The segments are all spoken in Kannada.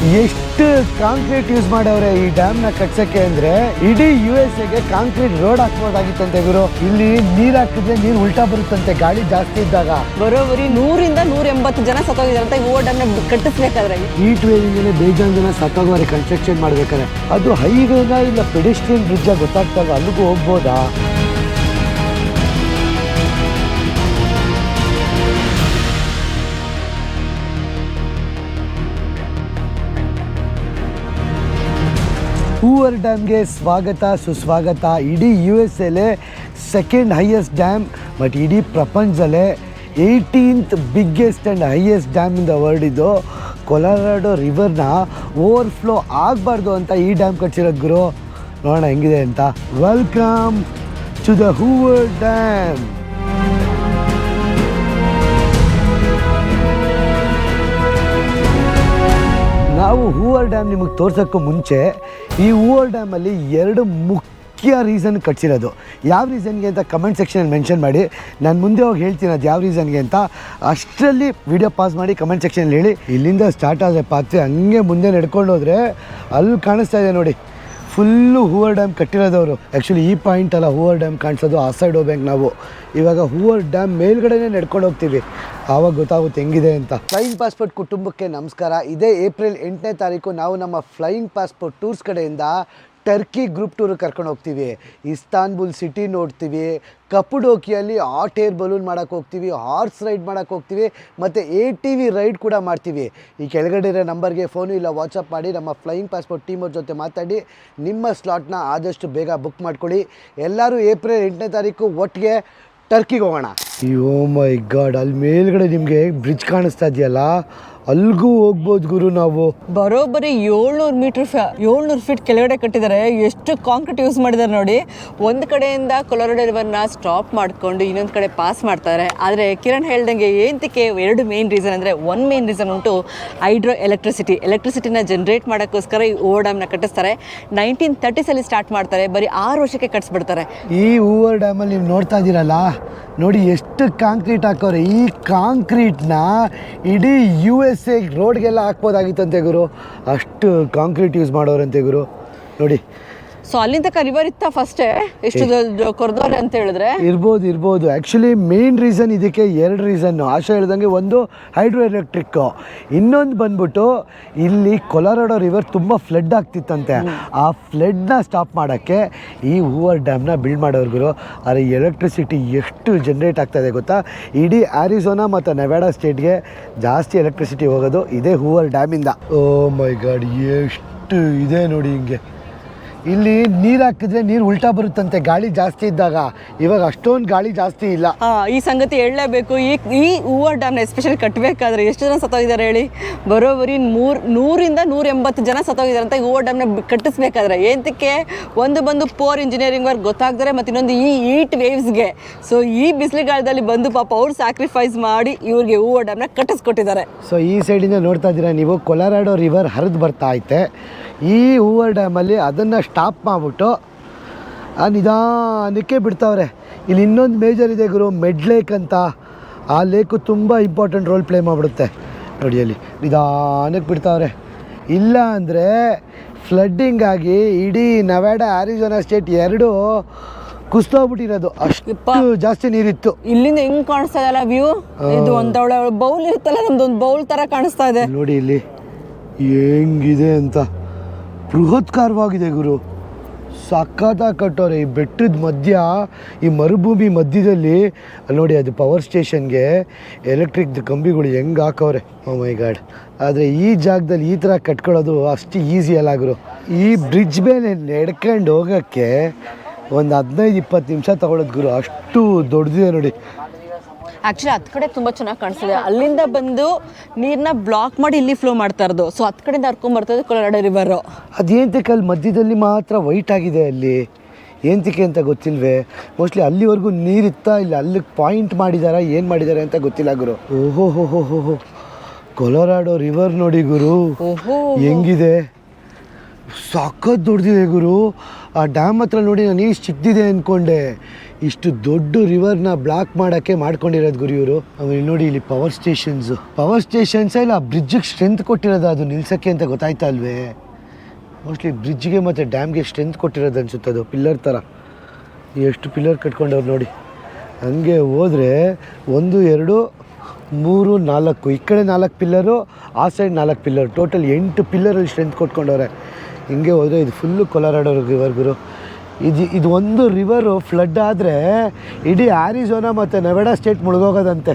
ಎಷ್ಟು ಕಾಂಕ್ರೀಟ್ ಯೂಸ್ ಮಾಡವ್ರೆ ಈ ಡ್ಯಾಮ್ನ ಕಟ್ಸಕ್ಕೆ ಅಂದ್ರೆ ಇಡೀ ಯು ಎಸ್ ಎಗೆ ಕಾಂಕ್ರೀಟ್ ರೋಡ್ ಹಾಕ್ಬೋದಾಗಿತ್ತಂತೆ ಗುರು. ಇಲ್ಲಿ ನೀರ್ ಹಾಕಿದ್ರೆ ನೀರ್ ಉಲ್ಟಾ ಬರುತ್ತಂತೆ ಗಾಳಿ ಜಾಸ್ತಿ ಇದ್ದಾಗ. ಬರೋಬ್ಬರಿ ನೂರಿಂದ ನೂರ ಎಂಬತ್ತು ಜನ ಸತ್ತೋಗಿದ್ದಾರೆ ಅಂತ ಓ ಡ್ಯಾಮ್ನ ಕಟ್ಟಿಸ್ಬೇಕಾದ್ರೆ. ಹೀಟ್ ವೇವಿಂಗಲ್ಲಿ ಬೇಜಾನ್ ಜನ ಸತ್ತೋಗೋರೆ ಕನ್ಸ್ಟ್ರಕ್ಷನ್ ಮಾಡ್ಬೇಕಾದ್ರೆ. ಅದು ಹೈವೇನ ಇಲ್ಲ ಪೆಡಿಸ್ಟ್ರಿಯನ್ ಬ್ರಿಡ್ಜ್ ಗೊತ್ತಾಗ್ತಲ್ಲ ಅಲ್ಲಿಗೂ ಹೋಗ್ಬೋದಾ? ಹೂವರ್ ಡ್ಯಾಮ್ಗೆ ಸ್ವಾಗತ, ಸುಸ್ವಾಗತ. ಇಡೀ ಯು ಎಸ್ ಎಲೆ ಸೆಕೆಂಡ್ ಹೈಯೆಸ್ಟ್ ಡ್ಯಾಮ್ ಬಟ್ ಇಡೀ ಪ್ರಪಂಚದಲ್ಲೇ eighteenth biggest and highest dam in the world ಇದು. ಕೊಲಾರಾಡೋ ರಿವರ್ನ ಓವರ್ಫ್ಲೋ ಆಗಬಾರ್ದು ಅಂತ ಈ ಡ್ಯಾಮ್ ಕಟ್ಸಿರೋ ಗುರು. ನೋಡೋಣ ಹೆಂಗಿದೆ ಅಂತ. Welcome to the Hoover dam ನಾವು ಹೂವರ್ ಡ್ಯಾಮ್ ನಿಮಗೆ ತೋರ್ಸೋಕ್ಕೂ ಮುಂಚೆ ಈ ಹೂವರ್ ಡ್ಯಾಮಲ್ಲಿ ಎರಡು ಮುಖ್ಯ ರೀಸನ್ ಕಟ್ಸಿರೋದು. ಯಾವ ರೀಸನ್ಗೆ ಅಂತ ಕಮೆಂಟ್ ಸೆಕ್ಷನಲ್ಲಿ ಮೆನ್ಷನ್ ಮಾಡಿ. ನಾನು ಮುಂದೆ ಹೋಗಿ ಹೇಳ್ತೀನಿ ಅದು ಯಾವ ರೀಸನ್ಗೆ ಅಂತ. ಅಷ್ಟರಲ್ಲಿ ವಿಡಿಯೋ ಪಾಸ್ ಮಾಡಿ ಕಮೆಂಟ್ ಸೆಕ್ಷನಲ್ಲಿ ಹೇಳಿ. ಇಲ್ಲಿಂದ ಸ್ಟಾರ್ಟ್ ಆದರೆ ಪಾತ್ರೆ ಹಂಗೆ ಮುಂದೆ ನಡ್ಕೊಂಡು ಹೋದರೆ ಅಲ್ಲಿ ಕಾಣಿಸ್ತಾ ಇದೆ ನೋಡಿ. ಫುಲ್ಲು ಹೂವರ್ ಡ್ಯಾಮ್ ಕಟ್ಟಿರೋದವರು. ಆ್ಯಕ್ಚುಲಿ ಈ ಪಾಯಿಂಟ್ ಅಲ್ಲ ಹೂವರ್ ಡ್ಯಾಮ್ ಕಾಣಿಸೋದು, ಆ ಸೈಡ್ ಹೋಗ್ಬೇಕು ನಾವು. ಇವಾಗ ಹೂವರ್ ಡ್ಯಾಮ್ ಮೇಲ್ಗಡೆನೇ ನಡ್ಕೊಂಡು ಹೋಗ್ತೀವಿ. ಆವಾಗ ಗೊತ್ತಾಗುತ್ತೆ ಹೆಂಗಿದೆ ಅಂತ. ಫ್ಲೈಯಿಂಗ್ ಪಾಸ್ಪೋರ್ಟ್ ಕುಟುಂಬಕ್ಕೆ ನಮಸ್ಕಾರ. ಇದೇ ಏಪ್ರಿಲ್ ಎಂಟನೇ ತಾರೀಕು ನಾವು ನಮ್ಮ ಫ್ಲೈಯಿಂಗ್ ಪಾಸ್ಪೋರ್ಟ್ ಟೂರ್ಸ್ ಕಡೆಯಿಂದ ಟರ್ಕಿ ಗ್ರೂಪ್ ಟೂರ್ ಕರ್ಕೊಂಡು ಹೋಗ್ತೀವಿ. ಇಸ್ತಾನ್ಬುಲ್ ಸಿಟಿ ನೋಡ್ತೀವಿ. ಕಪ್ಪುಡೋಕಿಯಲ್ಲಿ ಹಾಟ್ ಏರ್ ಬಲೂನ್ ಮಾಡೋಕ್ಕೆ ಹೋಗ್ತೀವಿ. ಹಾರ್ಸ್ ರೈಡ್ ಮಾಡೋಕ್ಕೆ ಹೋಗ್ತೀವಿ. ಮತ್ತು ಎ ಟಿ ವಿ ರೈಡ್ ಕೂಡ ಮಾಡ್ತೀವಿ. ಈ ಕೆಳಗಡೆ ಇರೋ ನಂಬರ್ಗೆ ಫೋನು ಇಲ್ಲ, ವಾಟ್ಸಪ್ ಮಾಡಿ, ನಮ್ಮ ಫ್ಲೈಯಿಂಗ್ ಪಾಸ್ಪೋರ್ಟ್ ಟೀಮ್ ಅವ್ರ ಜೊತೆ ಮಾತಾಡಿ, ನಿಮ್ಮ ಸ್ಲಾಟ್ನ ಆದಷ್ಟು ಬೇಗ ಬುಕ್ ಮಾಡ್ಕೊಳ್ಳಿ. ಎಲ್ಲರೂ ಏಪ್ರಿಲ್ ಎಂಟನೇ ತಾರೀಕು ಒಟ್ಟಿಗೆ ಟರ್ಕಿಗೆ ಹೋಗೋಣ. ಅಯ್ಯೋ ಮೈ ಗಾಡ್, ಅಲ್ಲಿ ಮೇಲ್ಗಡೆ ನಿಮಗೆ ಬ್ರಿಡ್ಜ್ ಕಾಣಿಸ್ತಾ ಇದೆಯಲ್ಲ? ಅಲ್ಲಿಗೂ ಹೋಗ್ಬೋದು ಗುರು ನಾವು. ಬರೋಬ್ಬರಿ ಏಳ್ನೂರು ಮೀಟರ್ ಏಳ್ನೂರು ಫೀಟ್ ಕೆಳಗಡೆ ಕಟ್ಟಿದ್ದಾರೆ. ಎಷ್ಟು ಕಾಂಕ್ರೀಟ್ ಯೂಸ್ ಮಾಡಿದ್ದಾರೆ ನೋಡಿ. ಒಂದು ಕಡೆಯಿಂದ ಕೊಲೊರಡೋ ರಿವರ್ನ ಸ್ಟಾಪ್ ಮಾಡಿಕೊಂಡು ಇನ್ನೊಂದು ಕಡೆ ಪಾಸ್ ಮಾಡ್ತಾರೆ. ಆದರೆ ಕಿರಣ್ ಹೇಳ್ದಂಗೆ ಏಂತಕ್ಕೆ ಎರಡು ಮೇನ್ ರೀಸನ್ ಅಂದರೆ ಒನ್ ಮೇನ್ ರೀಸನ್ ಉಂಟು ಹೈಡ್ರೋ ಎಲೆಕ್ಟ್ರಿಸಿಟಿ ಎಲೆಕ್ಟ್ರಿಸಿಟಿನ ಜನರೇಟ್ ಮಾಡೋಕ್ಕೋಸ್ಕರ ಈ ಓವರ್ ಡ್ಯಾಮ್ನ ಕಟ್ಟಿಸ್ತಾರೆ. ನೈನ್ಟೀನ್ ತರ್ಟೀಸಲ್ಲಿ ಸ್ಟಾರ್ಟ್ ಮಾಡ್ತಾರೆ. ಬರೀ ಆರು ವರ್ಷಕ್ಕೆ ಕಟ್ಸ್ಬಿಡ್ತಾರೆ. ಈ ಓವರ್ ಡ್ಯಾಮಲ್ಲಿ ನೀವು ನೋಡ್ತಾ ಇದ್ದೀರಲ್ಲ? ನೋಡಿ ಎಷ್ಟು ಕಾಂಕ್ರೀಟ್ ಹಾಕೋರೆ. ಈ ಕಾಂಕ್ರೀಟ್ನ ಇಡೀ ಯು ಎಸ್ ಎ ರೋಡ್ಗೆಲ್ಲ ಹಾಕ್ಬೋದಾಗಿತ್ತಂತೆ ಗುರು. ಅಷ್ಟು ಕಾಂಕ್ರೀಟ್ ಯೂಸ್ ಮಾಡೋರಂತೆ ಗುರು. ನೋಡಿ. ಸೊ ಅಲ್ಲಿಂದ ಕರಿಬರ್ ರಿವರ್ ಇತ್ತ ಫಸ್ಟೇ ಎಷ್ಟು ಕೊರ್ದವ್ರೆ ಅಂತ ಹೇಳಿದ್ರೆ? ಇರ್ಬೋದು ಇರ್ಬೋದು. ಆ್ಯಕ್ಚುಲಿ ಮೇನ್ ರೀಸನ್ ಇದಕ್ಕೆ ಎರಡು ರೀಸನ್ನು ಆಶಾ ಹೇಳ್ದಂಗೆ ಒಂದು ಹೈಡ್ರೋ ಎಲೆಕ್ಟ್ರಿಕ್ಕು ಇನ್ನೊಂದು ಬಂದ್ಬಿಟ್ಟು ಇಲ್ಲಿ ಕೊಲಾರಾಡೋ ರಿವರ್ ತುಂಬ ಫ್ಲಡ್ ಆಗ್ತಿತ್ತಂತೆ. ಆ ಫ್ಲಡ್ನ ಸ್ಟಾಪ್ ಮಾಡೋಕ್ಕೆ ಈ ಹೂವರ್ ಡ್ಯಾಮ್ನ ಬಿಲ್ಡ್ ಮಾಡೋರ್ಗು ಆದರೆ ಎಲೆಕ್ಟ್ರಿಸಿಟಿ ಎಷ್ಟು ಜನ್ರೇಟ್ ಆಗ್ತಾಯಿದೆ ಗೊತ್ತಾ? ಇಡೀ ಆ್ಯರಿಸೋನಾ ಮತ್ತು ನೆವಾಡಾ ಸ್ಟೇಟ್ಗೆ ಜಾಸ್ತಿ ಎಲೆಕ್ಟ್ರಿಸಿಟಿ ಹೋಗೋದು ಇದೇ ಹೂವರ್ ಡ್ಯಾಮಿಂದ. ಓ ಮೈ ಗಾಡ್ ಎಷ್ಟು ಇದೆ ನೋಡಿ ಹಿಂಗೆ. ಇಲ್ಲಿ ನೀರು ಹಾಕಿದ್ರೆ ನೀರು ಉಲ್ಟಾ ಬರುತ್ತಂತೆ. ಗಾಳಿ ಜಾಸ್ತಿ ಇದ್ದಾಗ. ಇವಾಗ ಅಷ್ಟೊಂದು ಗಾಳಿ ಜಾಸ್ತಿ ಇಲ್ಲ. ಈ ಸಂಗತಿ ಹೇಳಲೇಬೇಕು. ಈ ಈ ಹೂವರ್ ಡ್ಯಾಮ್ನ ಎಸ್ಪೆಷಲಿ ಕಟ್ಟಬೇಕಾದ್ರೆ ಎಷ್ಟು ಜನ ಸತ್ತೋಗಿದ್ದಾರೆ ಹೇಳಿ? ಬರೋಬ್ಬರಿ ಮೂರು ನೂರಿಂದ ನೂರ ಎಂಬತ್ತು ಜನ ಸತ್ತೋಗಿದ್ದಾರೆ ಅಂತ ಈ ಹೂವರ್ ಡ್ಯಾಮ್ನ ಕಟ್ಟಿಸ್ಬೇಕಾದ್ರೆ. ಏಂತಕ್ಕೆ? ಒಂದು ಬಂದು ಪೋರ್ ಇಂಜಿನಿಯರಿಂಗ್ ವರ್ಕ್ ಗೊತ್ತಾಗ್ತಾರೆ ಮತ್ತು ಇನ್ನೊಂದು ಈ ಈಟ್ ವೇವ್ಸ್ಗೆ ಸೊ ಈ ಬಿಸಿಲುಗಾಲದಲ್ಲಿ ಬಂದು ಪಾಪ ಅವ್ರು ಸ್ಯಾಕ್ರಿಫೈಸ್ ಮಾಡಿ ಇವ್ರಿಗೆ ಹೂವರ್ ಡ್ಯಾಮ್ನ ಕಟ್ಟಿಸ್ಕೊಟ್ಟಿದ್ದಾರೆ. ಸೊ ಈ ಸೈಡಿಂದ ನೋಡ್ತಾ ಇದ್ದೀರಾ ನೀವು? ಕೊಲಾರಾಡೋ ರಿವರ್ ಹರಿದು ಬರ್ತಾ ಐತೆ. ಈ ಹೂವರ್ ಡ್ಯಾಮಲ್ಲಿ ಅದನ್ನು ಸ್ಟಾಪ್ ಮಾಡಿಬಿಟ್ಟು ನಿಧಾನಕ್ಕೆ ಬಿಡ್ತಾವ್ರೆ. ಇಲ್ಲಿ ಇನ್ನೊಂದು ಮೇಜರ್ ಇದೆ ಗುರು ಮೆಡ್ ಲೇಕ್ ಅಂತ. ಆ ಲೇಕು ತುಂಬ ಇಂಪಾರ್ಟೆಂಟ್ ರೋಲ್ ಪ್ಲೇ ಮಾಡಿಬಿಡುತ್ತೆ. ನೋಡಿ ಅಲ್ಲಿ ನಿಧಾನಕ್ಕೆ ಬಿಡ್ತಾವ್ರೆ. ಇಲ್ಲ ಅಂದರೆ ಫ್ಲಡ್ಡಿಂಗ್ ಆಗಿ ಇಡೀ ನವಾಡ ಆರಿಜೋನಾ ಸ್ಟೇಟ್ ಎರಡು ಕುಸ್ತೋಗ್ಬಿಟ್ಟಿರೋದು ಅಷ್ಟು ಜಾಸ್ತಿ ನೀರಿತ್ತು. ಇಲ್ಲಿಂದ ಹೆಂಗ್ ಕಾಣಿಸ್ತಾ ಇದೆ ವ್ಯೂ ಇದು ಒಂದೊಳ್ಳೆ ಬೌಲ್ ಇರುತ್ತಲ್ಲ ನಮ್ದು ಒಂದು ಬೌಲ್ ತರ ಕಾಣಿಸ್ತಾ ಇದೆ. ನೋಡಿ ಇಲ್ಲಿ ಹೆಂಗಿದೆ ಅಂತ. ಬೃಹತ್ಕಾರವಾಗಿದೆ ಗುರು. ಸಖತ್ತಾಗಿ ಕಟ್ಟೋರೆ, ಈ ಬೆಟ್ಟದ ಮಧ್ಯ, ಈ ಮರುಭೂಮಿ ಮಧ್ಯದಲ್ಲಿ, ಅಲ್ಲಿ ನೋಡಿ ಅದು ಪವರ್ ಸ್ಟೇಷನ್ಗೆ ಎಲೆಕ್ಟ್ರಿಕ್ ಕಂಬಿಗಳು ಹೆಂಗೆ ಹಾಕವ್ರೆ? ಮೈ ಗಾಡ್ ಆದರೆ ಈ ಜಾಗದಲ್ಲಿ ಈ ಥರ ಕಟ್ಕೊಳ್ಳೋದು ಅಷ್ಟು ಈಸಿ ಗುರು. ಈ ಬ್ರಿಡ್ಜ್ ಮೇಲೆ ನಡ್ಕೊಂಡು ಹೋಗೋಕ್ಕೆ ಒಂದು ಹದಿನೈದು ಇಪ್ಪತ್ತು ನಿಮಿಷ ತಗೊಳ್ಳೋದು ಗುರು. ಅಷ್ಟು ದೊಡ್ಡದಿದೆ ನೋಡಿ. ಆಕ್ಚುಲಿ ಹತ್ತು ಕಡೆ ತುಂಬ ಚೆನ್ನಾಗಿ ಕಾಣಿಸ್ತಿದೆ. ಅಲ್ಲಿಂದ ಬಂದು ನೀರನ್ನ ಬ್ಲಾಕ್ ಮಾಡಿ ಇಲ್ಲಿ ಫ್ಲೋ ಮಾಡ್ತಾ ಇರೋದು. ಸೊ ಹತ್ತು ಕಡೆಯಿಂದ ಹರ್ಕೊಂಡ್ ಬರ್ತದೆ ಕೊಲರಾಡ ರಿವರ್ ಅದೇಂತಕ್ಕೆ ಅಲ್ಲಿ ಮಧ್ಯದಲ್ಲಿ ಮಾತ್ರ ವೈಟ್ ಆಗಿದೆ ಅಲ್ಲಿ? ಏಂತಕ್ಕೆ ಅಂತ ಗೊತ್ತಿಲ್ವೇ? ಮೋಸ್ಟ್ಲಿ ಅಲ್ಲಿವರೆಗೂ ನೀರಿತ್ತಾ ಇಲ್ಲ? ಅಲ್ಲಿ ಪಾಯಿಂಟ್ ಮಾಡಿದಾರಾ? ಏನು ಮಾಡಿದ್ದಾರೆ ಅಂತ ಗೊತ್ತಿಲ್ಲ ಗುರು. ಓಹೋ ಹೋ ಹೋ ಹೋ ಕೊಲರಾಡೋ ರಿವರ್ ನೋಡಿ ಗುರು. ಓಹೋ. ಹೆಂಗಿದೆ? ಸಖತ್ ದೊಡ್ಡದಿದೆ ಗುರು. ಆ ಡ್ಯಾಮ್ ಹತ್ರ ನೋಡಿ ನಾನು ಇಷ್ಟು ಚಿಕ್ಕದಿದೆ ಅಂದ್ಕೊಂಡೆ ಇಷ್ಟು ದೊಡ್ಡ ರಿವರ್ನ ಬ್ಲಾಕ್ ಮಾಡೋಕ್ಕೆ ಮಾಡ್ಕೊಂಡಿರೋದು ಗುರು ಇವರು. ಆಮೇಲೆ ನೋಡಿ ಇಲ್ಲಿ ಪವರ್ ಸ್ಟೇಷನ್ಸು ಪವರ್ ಸ್ಟೇಷನ್ಸ್ ಇಲ್ಲ ಆ ಬ್ರಿಡ್ಜಿಗೆ ಸ್ಟ್ರೆಂತ್ ಕೊಟ್ಟಿರೋದು ಅದು ನಿಲ್ಸೋಕ್ಕೆ ಅಂತ ಗೊತ್ತಾಯ್ತಾ ಅಲ್ವೇ? ಮೋಸ್ಟ್ಲಿ ಬ್ರಿಡ್ಜ್ಗೆ ಮತ್ತು ಡ್ಯಾಮ್ಗೆ ಸ್ಟ್ರೆಂತ್ ಕೊಟ್ಟಿರೋದು ಅನ್ಸುತ್ತೆ ಅದು ಪಿಲ್ಲರ್ ಥರ ಎಷ್ಟು ಪಿಲ್ಲರ್ ಕಟ್ಕೊಂಡವ್ರು ನೋಡಿ. ಹಂಗೆ ಹೋದರೆ ಒಂದು, ಎರಡು, ಮೂರು, ನಾಲ್ಕು. ಈ ಕಡೆ ನಾಲ್ಕು ಪಿಲ್ಲರು ಆ ಸೈಡ್ ನಾಲ್ಕು ಪಿಲ್ಲರ್ ಟೋಟಲ್ ಎಂಟು ಪಿಲ್ಲರಲ್ಲಿ ಸ್ಟ್ರೆಂತ್ ಕೊಟ್ಕೊಂಡವ್ರೆ. ಹಿಂಗೆ ಹೋದರೆ ಇದು ಫುಲ್ಲು ಕೊಲಾರಾಡೋ ರಿವರ್ ಗುರು. ಇದು ಇದು ಒಂದು ರಿವರು ಫ್ಲಡ್ ಆದರೆ ಇಡೀ ಆರಿಜೋನಾ ಮತ್ತು ನೆವೆಡಾ ಸ್ಟೇಟ್ ಮುಳುಗೋಗೋದಂತೆ.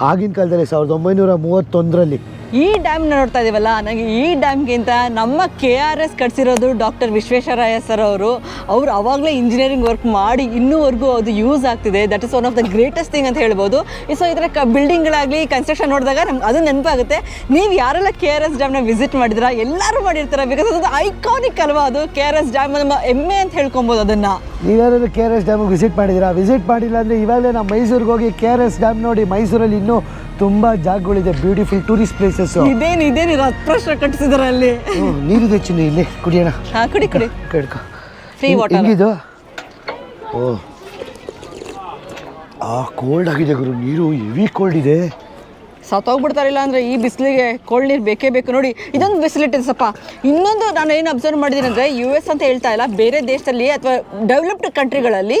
ಆಗಿನ ಕಾಲದಲ್ಲಿ ಸಾವಿರದ ಒಂಬೈನೂರ ಮೂವತ್ತೊಂದರಲ್ಲಿ. ಈ ಡ್ಯಾಮ್ ನೋಡ್ತಾ ಇದ್ದೀವಲ್ಲ ನನಗೆ ಈ ಡ್ಯಾಮ್ಗಿಂತ ನಮ್ಮ ಕೆ ಆರ್ ಎಸ್ ಕಟ್ಸಿರೋದು ಡಾಕ್ಟರ್ ವಿಶ್ವೇಶ್ವರಯ್ಯ ಸರ್ ಅವರು. ಅವ್ರು ಅವಾಗಲೇ ಇಂಜಿನಿಯರಿಂಗ್ ವರ್ಕ್ ಮಾಡಿ ಇನ್ನೂವರೆಗೂ ಅದು ಯೂಸ್ ಆಗ್ತಿದೆ. That is one of the greatest thing ಅಂತ ಹೇಳ್ಬೋದು. ಸೊ ಇದರ ಕ ಬಿಲ್ಡಿಂಗ್ಗಳಾಗಲಿ ಕನ್ಸ್ಟ್ರಕ್ಷನ್ ನೋಡಿದಾಗ ನಮ್ಗೆ ಅದು ನೆನಪಾಗುತ್ತೆ. ನೀವು ಯಾರೆಲ್ಲ ಕೆ ಆರ್ ಎಸ್ ಡ್ಯಾಮ್ನ ವಿಸಿಟ್ ಮಾಡಿದ್ರಾ? ಎಲ್ಲರೂ ಮಾಡಿರ್ತಾರೆ? ಬಿಕಾಸ್ ಅದು ಐಕಾನಿಕ್ ಅಲ್ವಾ ಅದು ಕೆ ಆರ್ ಎಸ್ ಡ್ಯಾಮ್ ನಮ್ಮ ಹೆಮ್ಮೆ ಅಂತ ಹೇಳ್ಕೊಬೋದು ಅದನ್ನು. ನೀವ್ಯಾರು ಕೆ ಆರ್ ಎಸ್ ಡ್ಯಾಮ್ಗೆ ವಿಸಿಟ್ ಮಾಡಿದ್ರಾ? ವಿಸಿಟ್ ಮಾಡಿಲ್ಲ ಅಂದರೆ ಇವಾಗಲೇ ನಾವು ಮೈಸೂರಿಗೆ ಹೋಗಿ ಕೆ ಆರ್ ಎಸ್ ಡ್ಯಾಮ್ ನೋಡಿ ಮೈಸೂರಲ್ಲಿ ಇನ್ನೂ ತುಂಬ ಜಾಗಗಳಿದೆ ಬ್ಯೂಟಿಫುಲ್ ಟೂರಿಸ್ಟ್ ಪ್ಲೇಸಸ್ ಇದೇನು ಇದೇನು ರತ್ಪ್ರಶ್ನ ಕಟ್ಟಿಸಿದಾರೆ ಅಲ್ಲಿ? ನೀರಿದೆ ಚಿನ್ನ ಇಲ್ಲಿ. ಕುಡಿಯೋಣ. ಹಾ ಕುಡಿ ಕುಡಿ. ಕೇಳ್ಕೊ ಫ್ರೀ ವಾಟರ್ ಹೆಂಗಿದು? ಓ. ಆ ಕೋಲ್ಡ್ ಆಗಿದೆ ಗುರು. ನೀರು ಹೆವಿ ಕೋಲ್ಡ್ ಇದೆ. ಸತ್ತೋಗ್ಬಿಡ್ತಾರಿಲ್ಲ ಅಂದರೆ ಈ ಬಿಸಿಲಿಗೆ ಕೋಲ್ಡ್ ನೀರು ಬೇಕೇ ಬೇಕು ನೋಡಿ. ಇದೊಂದು ಫೆಸಿಲಿಟಿ ಸಪ್ಪ. ಇನ್ನೊಂದು ನಾನು ಏನು ಅಬ್ಸರ್ವ್ ಮಾಡಿದ್ದೀನಿ ಅಂದರೆ ಯು ಎಸ್ ಅಂತ ಹೇಳ್ತಾ ಇಲ್ಲ ಬೇರೆ ದೇಶದಲ್ಲಿ ಅಥವಾ ಡೆವಲಪ್ಡ್ ಕಂಟ್ರಿಗಳಲ್ಲಿ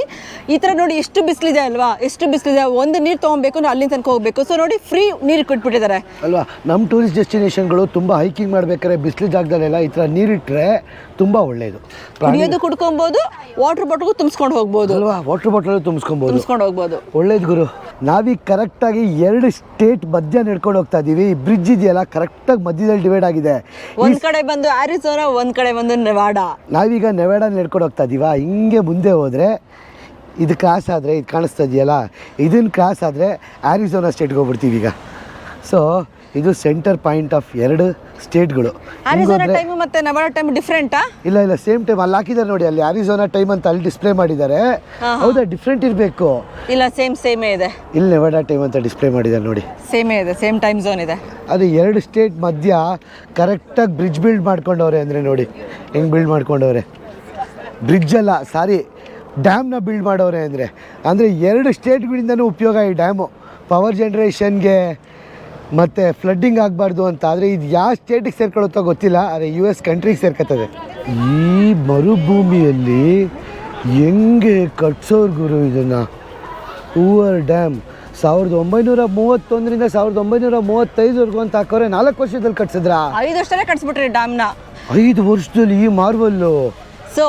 ಈ ಥರ ನೋಡಿ ಎಷ್ಟು ಬಿಸಿಲಿದೆ ಅಲ್ವಾ? ಎಷ್ಟು ಬಿಸಿಲಿದೆ ಒಂದು ನೀರು ತೊಗೊಬೇಕು ನಾವು ಅಲ್ಲಿಂದ ತನಕ ಹೋಗಬೇಕು. ಸೊ ನೋಡಿ ಫ್ರೀ ನೀರು ಕೊಟ್ಬಿಟ್ಟಿದ್ದಾರೆ. ಅಲ್ವಾ? ನಮ್ಮ ಟೂರಿಸ್ಟ್ ಡೆಸ್ಟಿನೇಷನ್ಗಳು ತುಂಬ ಹೈಕಿಂಗ್ ಮಾಡ್ಬೇಕಾದ್ರೆ ಬಿಸಿಲು ಜಾಗದಲ್ಲೆಲ್ಲ ಈ ಥರ ನೀರಿಟ್ಟರೆ ತುಂಬ ಒಳ್ಳೆಯದು ಕುಡಿಯೋದು ಕುಡ್ಕೊಬೋದು ವಾಟರ್ ಬಾಟಲ್ಗೂ ತುಂಬಿಸ್ಕೊಂಡು ಹೋಗ್ಬೋದು. ಅಲ್ವಾ? ವಾಟರ್ ಬಾಟಲ್ ತುಂಬಿಸ್ಕೊಬೋದು. ತುಂಬಿಸ್ಕೊಂಡು ಹೋಗ್ಬೋದು. ಒಳ್ಳೇದು ಗುರು. ನಾವೀಗ ಕರೆಕ್ಟಾಗಿ ಎರಡು ಸ್ಟೇಟ್ ಮಧ್ಯ ನಡ್ಕೊಂಡು ಹೋಗ್ತಾ ಇದ್ದೀವಿ ಬ್ರಿಡ್ಜ್ ಇದೆಯಲ್ಲ ಕರೆಕ್ಟಾಗಿ ಮಧ್ಯದಲ್ಲಿ ಡಿವೈಡ್ ಆಗಿದೆ. ಒಂದ್ ಕಡೆ ಬಂದು ಆರಿಸೋರ ಒಂದ್ ಕಡೆ ಬಂದು ನೆವಾಡ ನಾವೀಗ ನೆವಾಡ ನಡ್ಕೊಂಡು ಹೋಗ್ತಾ ಇದೀವ. ಹಿಂಗೆ ಮುಂದೆ ಹೋದರೆ ಇದು ಕ್ರಾಸ್ ಆದರೆ ಇದು ಕಾಣಿಸ್ತಾ ಇದೆಯಲ್ಲ ಇದನ್ನು ಕ್ರಾಸ್ ಆದರೆ ಆರಿಜೋನಾ ಸ್ಟೇಟ್ಗೆ ಹೋಗ್ಬಿಡ್ತೀವಿ ಈಗ. ಸೊ ಇದು ಸೆಂಟರ್ ಪಾಯಿಂಟ್ ಆಫ್ ಎರಡು ಸ್ಟೇಟ್ಗಳು ಆರಿಸೋನ ಟೈಮ್ ಮತ್ತೆ ನೆವಾಡಾ ಟೈಮ್ ಡಿಫ್ರೆಂಟಾ ಇಲ್ಲ ಇಲ್ಲ ಸೇಮ್ ಟೈಮ್ ಅಲ್ಲಿ ಹಾಕಿದ್ದಾರೆ ನೋಡಿ ಅಲ್ಲಿ ಆರಿಜೋನಾ ಟೈಮ್ ಅಂತ ಅಲ್ಲಿ ಡಿಸ್ಪ್ಲೇ ಮಾಡಿದ್ದಾರೆ. ಹೌದಾ ಡಿಫ್ರೆಂಟ್ ಇರಬೇಕು. ಇಲ್ಲ ಸೇಮ್ ಸೇಮೇ ಇದೆ. ಇಲ್ಲಿ ನೆವಾಡಾ ಟೈಮ್ ಅಂತ ಡಿಸ್ಪ್ಲೇ ಮಾಡಿದ್ದಾರೆ ನೋಡಿ. ಸೇಮೇ ಇದೆ ಸೇಮ್ ಟೈಮ್ ಝೋನ್ ಇದೆ. ಅದು ಎರಡು ಸ್ಟೇಟ್ ಮಧ್ಯ ಕರೆಕ್ಟಾಗಿ ಬ್ರಿಡ್ಜ್ ಬಿಲ್ಡ್ ಮಾಡ್ಕೊಂಡವ್ರೆ ಅಂದರೆ ನೋಡಿ ಹೆಂಗೆ ಬಿಲ್ಡ್ ಮಾಡ್ಕೊಂಡವ್ರೆ? ಬ್ರಿಡ್ಜ್ ಅಲ್ಲ ಸಾರಿ ಡ್ಯಾಮ್ನ ಬಿಲ್ಡ್ ಮಾಡೋರೆ ಅಂದರೆ. ಅಂದರೆ ಎರಡು ಸ್ಟೇಟ್ಗಳಿಂದನೂ ಉಪಯೋಗ ಈ ಡ್ಯಾಮು ಪವರ್ ಜನ್ರೇಷನ್ಗೆ ಮತ್ತು ಫ್ಲಡ್ಡಿಂಗ್ ಆಗಬಾರ್ದು ಅಂತ. ಆದರೆ ಇದು ಯಾವ ಸ್ಟೇಟಿಗೆ ಸೇರ್ಕೊಳ್ಳುತ್ತೋ ಗೊತ್ತಿಲ್ಲ. ಆದರೆ ಯು ಎಸ್ ಕಂಟ್ರಿಗೆ ಸೇರ್ಕೊತದೆ ಈ ಮರುಭೂಮಿಯಲ್ಲಿ ಹೆಂಗೆ ಕಟ್ಸೋರು ಗುರು ಇದನ್ನು? ಹೂವರ್ ಡ್ಯಾಮ್ ಸಾವಿರದ ಒಂಬೈನೂರ ಮೂವತ್ತೊಂದರಿಂದ ಸಾವಿರದ ಒಂಬೈನೂರ ಮೂವತ್ತೈದುವರೆಗೂ ಅಂತ ಹಾಕೋರೆ ನಾಲ್ಕು ವರ್ಷದಲ್ಲಿ ಕಟ್ಸಿದ್ರಾ? ಐದು ವರ್ಷದಲ್ಲೇ ಕಟ್ಸ್ಬಿಟ್ರಿ ಡ್ಯಾಮ್ನ ಐದು ವರ್ಷದಲ್ಲಿ ಈ ಮಾರ್ವಲ್ಲು ಸೊ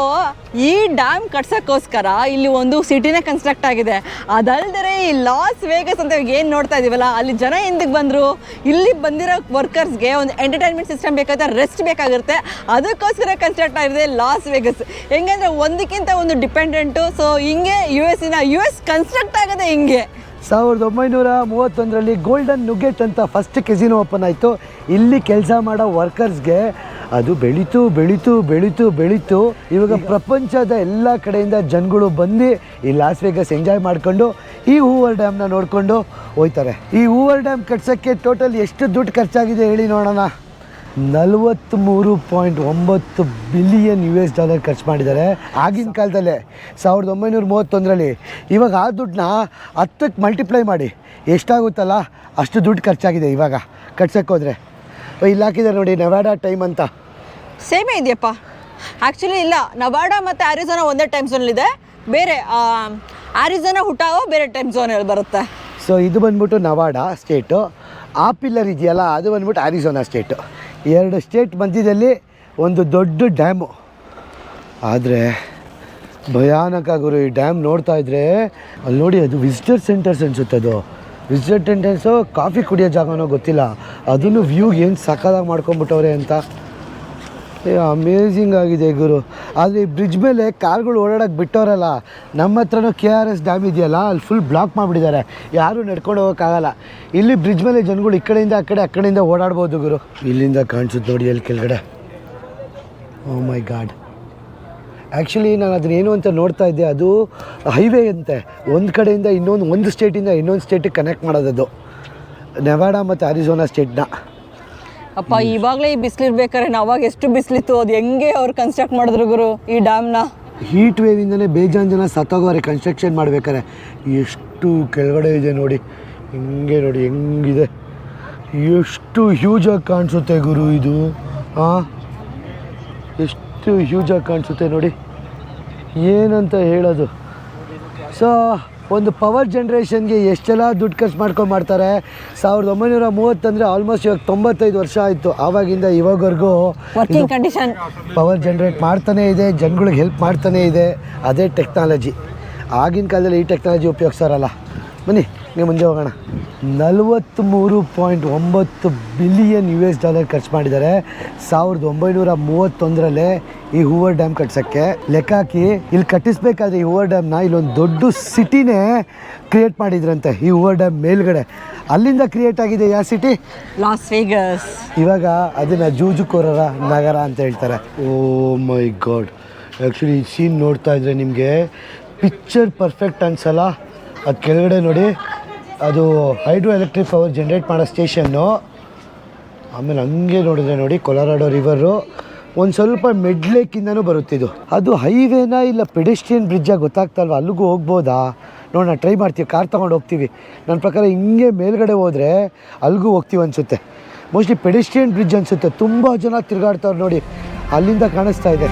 ಈ ಡ್ಯಾಮ್ ಕಟ್ಸೋಕ್ಕೋಸ್ಕರ ಇಲ್ಲಿ ಒಂದು ಸಿಟಿನೇ ಕನ್ಸ್ಟ್ರಕ್ಟ್ ಆಗಿದೆ. ಅದಲ್ದರೆ ಈ ಲಾಸ್ ವೇಗಸ್ ಅಂತ ಏನು ನೋಡ್ತಾ ಇದೀವಲ್ಲ, ಅಲ್ಲಿ ಜನ ಹಿಂದಕ್ಕೆ ಬಂದರು? ಇಲ್ಲಿ ಬಂದಿರೋ ವರ್ಕರ್ಸ್ಗೆ ಒಂದು ಎಂಟರ್ಟೈನ್ಮೆಂಟ್ ಸಿಸ್ಟಮ್ ಬೇಕಾಗುತ್ತೆ ರೆಸ್ಟ್ ಬೇಕಾಗಿರುತ್ತೆ. ಅದಕ್ಕೋಸ್ಕರ ಕನ್ಸ್ಟ್ರಕ್ಟ್ ಆಗಿದೆ ಲಾಸ್ ವೇಗಸ್ ಹೆಂಗಂದ್ರೆ ಒಂದಕ್ಕಿಂತ ಒಂದು ಡಿಪೆಂಡೆಂಟು ಸೊ ಹಿಂಗೆ ಯು ಎಸ್ಸಿನ ಯು ಎಸ್ ಕನ್ಸ್ಟ್ರಕ್ಟ್ ಆಗೋದೇ ಹಿಂಗೆ. ಸಾವಿರದ ಒಂಬೈನೂರ ಮೂವತ್ತೊಂದರಲ್ಲಿ ಗೋಲ್ಡನ್ ನುಗ್ಗೆಟ್ ಅಂತ ಫಸ್ಟ್ ಕೆಸಿನೋ ಓಪನ್ ಆಯಿತು. ಇಲ್ಲಿ ಕೆಲಸ ಮಾಡೋ ವರ್ಕರ್ಸ್ಗೆ ಅದು ಬೆಳೀತು ಬೆಳೀತು ಬೆಳೀತು ಬೆಳೀತು. ಇವಾಗ ಪ್ರಪಂಚದ ಎಲ್ಲ ಕಡೆಯಿಂದ ಜನಗಳು ಬಂದು ಈ ಲಾಸ್ ವೇಗಸ್ ಎಂಜಾಯ್ ಮಾಡ್ಕೊಂಡು ಈ ಹೂವರ್ ಡ್ಯಾಮ್ನ ನೋಡಿಕೊಂಡು ಹೋಯ್ತಾರೆ. ಈ ಹೂವರ್ ಡ್ಯಾಮ್ ಕಟ್ಸೋಕ್ಕೆ ಟೋಟಲ್ ಎಷ್ಟು ದುಡ್ಡು ಖರ್ಚಾಗಿದೆ ಹೇಳಿ ನೋಡೋಣ. ನಲವತ್ತ್ಮೂರು ಪಾಯಿಂಟ್ ಒಂಬತ್ತು ಬಿಲಿಯನ್ ಯು ಎಸ್ ಡಾಲರ್ ಖರ್ಚು ಮಾಡಿದ್ದಾರೆ. ಆಗಿನ ಕಾಲದಲ್ಲೇ ಸಾವಿರದ ಒಂಬೈನೂರ ಮೂವತ್ತೊಂದರಲ್ಲಿ ಇವಾಗ ಆ ದುಡ್ಡನ್ನ ಹತ್ತಕ್ಕೆ ಮಲ್ಟಿಪ್ಲೈ ಮಾಡಿ. ಎಷ್ಟಾಗುತ್ತಲ್ಲ ಅಷ್ಟು ದುಡ್ಡು ಖರ್ಚಾಗಿದೆ ಇವಾಗ. ಕಟ್ಸಕ್ಕೆ ಹೋದರೆ. ಇಲ್ಲಿ ಹಾಕಿದ್ದಾರೆ ನೋಡಿ ನೆವಾಡಾ ಟೈಮ್ ಅಂತ. ಸೇಮೇ ಇದೆಯಪ್ಪ. ಆ್ಯಕ್ಚುಲಿ ಇಲ್ಲ ನವಾಡಾ ಮತ್ತು ಆರಿಜೋನಾ ಒಂದೇ ಟೈಮ್ ಝೋನಲ್ಲಿದೆ ಬೇರೆ ಆರಿಜೋನಾ ಹುಟಾವೋ ಬೇರೆ ಟೈಮ್ ಝೋನಲ್ಲಿ ಬರುತ್ತೆ. ಸೊ ಇದು ಬಂದ್ಬಿಟ್ಟು ನವಾಡಾ ಸ್ಟೇಟು ಆ ಪಿಲ್ಲರ್ ಇದೆಯಲ್ಲ ಅದು ಬಂದ್ಬಿಟ್ಟು ಆರಿಜೋನಾ ಸ್ಟೇಟು ಎರಡು ಸ್ಟೇಟ್ ಮಧ್ಯದಲ್ಲಿ ಒಂದು ದೊಡ್ಡ ಡ್ಯಾಮು. ಆದರೆ ಭಯಾನಕ ಗುರು, ಈ ಡ್ಯಾಮ್ ನೋಡ್ತಾ ಇದ್ರೆ ಅಲ್ಲಿ ನೋಡಿ ಅದು ವಿಸಿಟರ್ ಸೆಂಟರ್ಸ್ ಅನಿಸುತ್ತೆ ಅದು. ವಿಸಿಟರ್ ಸೆಂಟರ್ಸು ಕಾಫಿ ಕುಡಿಯೋ ಜಾಗನೋ ಗೊತ್ತಿಲ್ಲ. ಅದನ್ನು ವ್ಯೂಗೆ ಏನು ಸಕ್ಕದಾಗಿ ಮಾಡ್ಕೊಂಬಿಟ್ಟವ್ರೆ ಅಂತ. ಅಮೇಝಿಂಗ್ ಆಗಿದೆ ಗುರು. ಆದರೆ ಈ ಬ್ರಿಡ್ಜ್ ಮೇಲೆ ಕಾರ್ಗಳು ಓಡಾಡೋಕೆ ಬಿಟ್ಟವರಲ್ಲ, ನಮ್ಮ ಹತ್ರನೂ ಕೆ ಆರ್ ಎಸ್ ಡ್ಯಾಮ್ ಇದೆಯಲ್ಲ, ಅಲ್ಲಿ ಫುಲ್ ಬ್ಲಾಕ್ ಮಾಡಿಬಿಟ್ಟಿದ್ದಾರೆ. ಯಾರೂ ನಡ್ಕೊಂಡು ಹೋಗೋಕ್ಕಾಗಲ್ಲ. ಇಲ್ಲಿ ಬ್ರಿಡ್ಜ್ ಮೇಲೆ ಜನಗಳು ಈ ಕಡೆಯಿಂದ, ಆ ಕಡೆ, ಆ ಕಡೆಯಿಂದ ಓಡಾಡ್ಬೋದು ಗುರು. ಇಲ್ಲಿಂದ ಕಾಣಿಸುತ್ತೆ ನೋಡಿ ಅಲ್ಲಿ ಕೆಳಗಡೆ. ಓ ಮೈ ಗಾಡ್ ಆ್ಯಕ್ಚುಲಿ ನಾನು ಅದನ್ನೇನು ಅಂತ ನೋಡ್ತಾ ಇದ್ದೆ, ಅದು ಹೈವೇ ಅಂತೆ. ಒಂದು ಕಡೆಯಿಂದ ಇನ್ನೊಂದು, ಒಂದು ಸ್ಟೇಟಿಂದ ಇನ್ನೊಂದು ಸ್ಟೇಟಿಗೆ ಕನೆಕ್ಟ್ ಮಾಡೋದದು. ನೆವಾಡಾ ಮತ್ತು ಅರಿಜೋನಾ ಸ್ಟೇಟ್ನ ಅಪ್ಪ, ಇವಾಗಲೇ ಈ ಬಿಸಿಲಿರ್ಬೇಕಾದ್ರೆ ಅವಾಗ ಎಷ್ಟು ಬಿಸಿಲಿತ್ತು, ಅದು ಹೆಂಗೆ ಅವ್ರು ಕನ್ಸ್ಟ್ರಕ್ಟ್ ಮಾಡಿದ್ರು ಗುರು ಈ ಡ್ಯಾಮ್ನ ಹೀಟ್ ಇಂದಲೇ ಬೇಜಾನ್ ಜನ ಸತ್ತೋಗೋರೆ ಕನ್ಸ್ಟ್ರಕ್ಷನ್ ಮಾಡ್ಬೇಕಾರೆ. ಎಷ್ಟು ಕೆಳಗಡೆ ಇದೆ ನೋಡಿ, ಹಿಂಗೆ ನೋಡಿ, ಹೆಂಗಿದೆ. ಎಷ್ಟು ಹ್ಯೂಜಾಗಿ ಕಾಣಿಸುತ್ತೆ ಗುರು ಇದು ಹಾಂ ಎಷ್ಟು ಹ್ಯೂಜಾಗಿ ಕಾಣಿಸುತ್ತೆ ನೋಡಿ. ಏನಂತ ಹೇಳೋದು? ಸೊ ಒಂದು ಪವರ್ ಜನ್ರೇಷನ್ಗೆ ಎಷ್ಟೆಲ್ಲ ದುಡ್ಡು ಖರ್ಚು ಮಾಡ್ಕೊಂಡು ಮಾಡ್ತಾರೆ? ಸಾವಿರದ ಒಂಬೈನೂರ ಮೂವತ್ತಂದರೆ ಆಲ್ಮೋಸ್ಟ್ ಇವಾಗ ತೊಂಬತ್ತೈದು ವರ್ಷ ಆಯಿತು. ಆವಾಗಿಂದ ಇವಾಗವರೆಗೂ ವರ್ಕಿಂಗ್ ಕಂಡೀಷನ್ ಪವರ್ ಜನ್ರೇಟ್ ಮಾಡ್ತಾನೇ ಇದೆ ಜನಗಳಿಗೆ ಹೆಲ್ಪ್ ಮಾಡ್ತಾನೇ ಇದೆ. ಅದೇ ಟೆಕ್ನಾಲಜಿ ಆಗಿನ ಕಾಲದಲ್ಲಿ ಈ ಟೆಕ್ನಾಲಜಿ ಉಪಯೋಗಿಸ್ತಾರಲ್ಲ. ಬನ್ನಿ. ನೀವು ಮುಂದೆ ಹೋಗೋಣ. ನಲವತ್ತ್ಮೂರು ಪಾಯಿಂಟ್ ಒಂಬತ್ತು ಬಿಲಿಯನ್ ಯು ಎಸ್ ಡಾಲರ್ ಖರ್ಚು ಮಾಡಿದ್ದಾರೆ. ಸಾವಿರದ ಒಂಬೈನೂರ ಮೂವತ್ತೊಂದರಲ್ಲೇ ಈ ಹೂವರ್ ಡ್ಯಾಮ್ ಕಟ್ಸೋಕ್ಕೆ. ಲೆಕ್ಕ ಹಾಕಿ ಇಲ್ಲಿ ಕಟ್ಟಿಸ್ಬೇಕಾದ್ರೆ ಈ ಹೂವರ್ ಡ್ಯಾಮ್ನ ಇಲ್ಲೊಂದು ದೊಡ್ಡ ಸಿಟಿನೇ ಕ್ರಿಯೇಟ್ ಮಾಡಿದ್ರಂತೆ ಈ ಹೂವರ್ ಡ್ಯಾಮ್ ಮೇಲ್ಗಡೆ. ಅಲ್ಲಿಂದ ಕ್ರಿಯೇಟ್ ಆಗಿದೆ ಯಾವ ಸಿಟಿ ಲಾಸ್ ವೇಗಸ್ ಇವಾಗ ಅದನ್ನು ಜೂಜುಕೋರರ ನಗರ ಅಂತ ಹೇಳ್ತಾರೆ. ಓ ಮೈ ಗಾಡ್ ಆ್ಯಕ್ಚುಲಿ ಈ ಸೀನ್ ನೋಡ್ತಾ ಇದ್ರೆ ನಿಮಗೆ ಪಿಕ್ಚರ್ ಪರ್ಫೆಕ್ಟ್ ಅನ್ಸಲ್ಲ? ಅದು ಕೆಳಗಡೆ ನೋಡಿ. ಅದು ಹೈಡ್ರೋ ಎಲೆಕ್ಟ್ರಿಕ್ ಪವರ್ ಜನ್ರೇಟ್ ಮಾಡೋ ಸ್ಟೇಷನ್ನು, ಆಮೇಲೆ ಹಂಗೆ ನೋಡಿದ್ರೆ ನೋಡಿ, ಕೊಲರಾಡೋ ರಿವರು, ಒಂದು ಸ್ವಲ್ಪ ಮೆಡ್ಲೇಕಿಂದನೂ ಬರುತ್ತಿದ್ದು ಅದು ಹೈವೇನ ಇಲ್ಲ ಪೆಡೆಸ್ಟ್ರಿಯನ್ ಬ್ರಿಡ್ಜಾಗಿ ಗೊತ್ತಾಗ್ತಲ್ವ? ಅಲ್ಲಿಗೂ ಹೋಗ್ಬೋದಾ? ನೋಡೋಣ, ಟ್ರೈ ಮಾಡ್ತೀವಿ, ಕಾರ್ ತೊಗೊಂಡು ಹೋಗ್ತೀವಿ. ನನ್ನ ಪ್ರಕಾರ ಹಿಂಗೆ ಮೇಲ್ಗಡೆ ಹೋದರೆ ಅಲ್ಲಿಗೂ ಹೋಗ್ತೀವಿ ಅನಿಸುತ್ತೆ. ಮೋಸ್ಟ್ಲಿ ಪೆಡೆಸ್ಟ್ರಿಯನ್ ಬ್ರಿಡ್ಜ್ ಅನಿಸುತ್ತೆ. ತುಂಬ ಜನ ತಿರುಗಾಡ್ತಾರೆ ನೋಡಿ, ಅಲ್ಲಿಂದ ಕಾಣಿಸ್ತಾ ಇದೆ.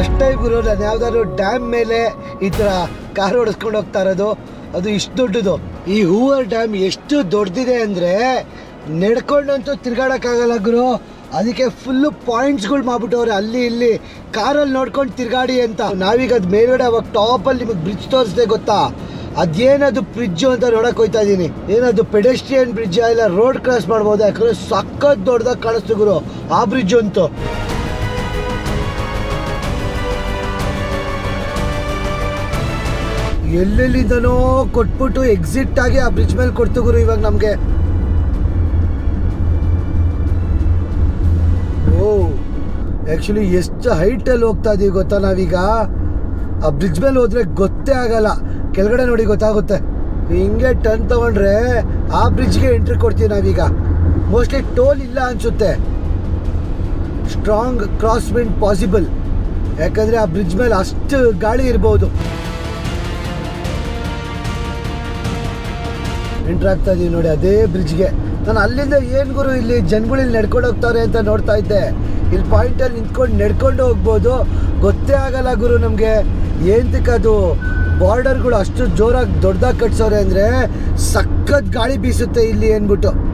ಫಸ್ಟ್ ಟೈಮ್ ಗುರು, ನಾನು ಯಾವ್ದಾದ್ರು ಡ್ಯಾಮ್ ಮೇಲೆ ಈ ಥರ ಕಾರ್ ಓಡಿಸ್ಕೊಂಡು ಹೋಗ್ತಾ ಇರೋದು, ಅದು ಇಷ್ಟು ದೊಡ್ಡದು. ಈ ಹೂವರ್ ಡ್ಯಾಮ್ ಎಷ್ಟು ದೊಡ್ಡದಿದೆ ಅಂದರೆ ನಡ್ಕೊಂಡಂತೂ ತಿರ್ಗಾಡೋಕ್ಕಾಗಲ್ಲ ಗುರು. ಅದಕ್ಕೆ ಫುಲ್ಲು ಪಾಯಿಂಟ್ಸ್ಗಳು ಮಾಡ್ಬಿಟ್ಟವ್ರೆ, ಅಲ್ಲಿ ಇಲ್ಲಿ ಕಾರಲ್ಲಿ ನೋಡ್ಕೊಂಡು ತಿರ್ಗಾಡಿ ಅಂತ. ನಾವೀಗ ಅದು ಮೇಲ್ಗಡೆ ಅವಾಗ ಟಾಪಲ್ಲಿ ನಿಮಗೆ ಬ್ರಿಡ್ಜ್ ತೋರಿಸ್ದೆ ಗೊತ್ತಾ? ಅದೇನದು ಬ್ರಿಡ್ಜು ಅಂತ ನೋಡಕ್ಕೆ ಹೋಯ್ತಾ ಇದ್ದೀನಿ ಏನದು ಪೆಡೆಸ್ಟ್ರಿಯನ್ ಬ್ರಿಡ್ಜ್ ಇಲ್ಲ ರೋಡ್ ಕ್ರಾಸ್ ಮಾಡ್ಬೋದು? ಯಾಕಂದ್ರೆ ಸಖತ್ ದೊಡ್ಡದಾಗಿ ಕಾಣಿಸ್ತು ಗುರು, ಆ ಬ್ರಿಡ್ಜ್ ಅಂತೂ. ಎಲ್ಲೆಲ್ಲಿಂದನೋ ಕೊಟ್ಬಿಟ್ಟು ಎಕ್ಸಿಟ್ ಆಗಿ ಆ ಬ್ರಿಡ್ಜ್ ಮೇಲೆ ಕೊಡ್ತು ಗುರು ಇವಾಗ ನಮಗೆ. ಓ ಆ್ಯಕ್ಚುಲಿ ಎಷ್ಟು ಹೈಟಲ್ಲಿ ಹೋಗ್ತಾ ಇದೀವಿ ಗೊತ್ತಾ ನಾವೀಗ? ಆ ಬ್ರಿಡ್ಜ್ ಮೇಲೆ ಹೋದ್ರೆ ಗೊತ್ತೇ ಆಗಲ್ಲ. ಕೆಳಗಡೆ ನೋಡಿ ಗೊತ್ತಾಗುತ್ತೆ. ಹಿಂಗೆ ಟರ್ನ್ ತಗೊಂಡ್ರೆ ಆ ಬ್ರಿಡ್ಜ್ಗೆ ಎಂಟ್ರಿ ಕೊಡ್ತೀವಿ ನಾವೀಗ. ಮೋಸ್ಟ್ಲಿ ಟೋಲ್ ಇಲ್ಲ ಅನಿಸುತ್ತೆ. ಸ್ಟ್ರಾಂಗ್ ಕ್ರಾಸ್ ವಿಂಡ್ ಪಾಸಿಬಲ್ ಯಾಕಂದರೆ ಆ ಬ್ರಿಡ್ಜ್ ಮೇಲೆ ಅಷ್ಟು ಗಾಳಿ ಇರ್ಬೋದು. ಎಂಟ್ರ್ ಆಗ್ತಾ ಇದೀವಿ ನೋಡಿ, ಅದೇ ಬ್ರಿಡ್ಜ್ಗೆ ನಾನು ಅಲ್ಲಿಂದ ಏನು ಗುರು ಇಲ್ಲಿ ಜನಗಳು ಇಲ್ಲಿ ನಡ್ಕೊಂಡು ಹೋಗ್ತಾರೆ ಅಂತ ನೋಡ್ತಾ ಇದ್ದೆ. ಇಲ್ಲಿ ಪಾಯಿಂಟಲ್ಲಿ ನಿಂತ್ಕೊಂಡು ನಡ್ಕೊಂಡು ಹೋಗ್ಬೋದು. ಗೊತ್ತೇ ಆಗಲ್ಲ ಗುರು ನಮಗೆ. ಅದು? ಬಾರ್ಡರ್ಗಳು ಅಷ್ಟು ಜೋರಾಗಿ ದೊಡ್ಡದಾಗಿ ಕಟ್ಸೋರೆ ಅಂದರೆ ಸಖತ್ ಗಾಳಿ ಬೀಸುತ್ತೆ ಇಲ್ಲಿ ಅಂದ್ಬಿಟ್ಟು.